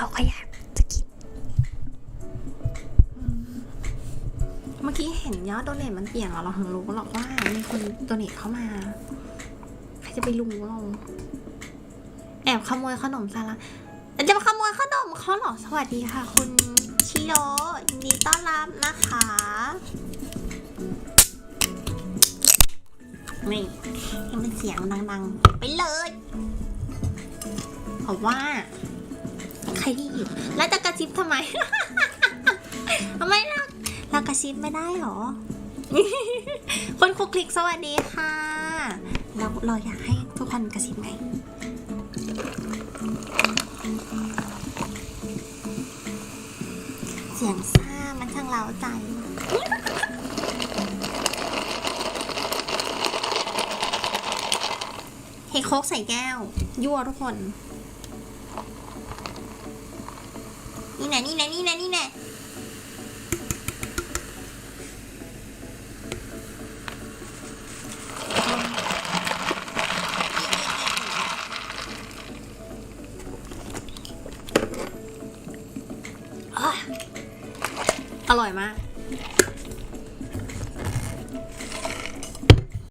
เราก็อยากจะกิน เมื่อกี้เห็นยอดโดเนทมันเปลี่ยนเหรอเราถึงรู้หรอกว่ามีคนโดเนทเข้ามา ใครจะไปรู้เราแอบขโมยขนมซาลาจะมาขโมยขนมเขาเหรอสวัสดีค่ะ คุณชิโร่ยินดีต้อนรับนะคะนี่ให้มันเสียงดังๆ ไปเลยเพราะว่า ใครที่อยู่แล้วจะกระซิบทำไม ทำไมล่ะเรากระซิบไม่ได้หรอ คนคลุกคลิกสวัสดีค่ะ เราเราอยากให้ทุกคนกระซิบไหมเสียงซ่ามันช่างเล้าใจเฮโคกใส่แก้ว ยั่วทุกคน นี่นะนี่นะนี่นะนี่นะอร่อยมาก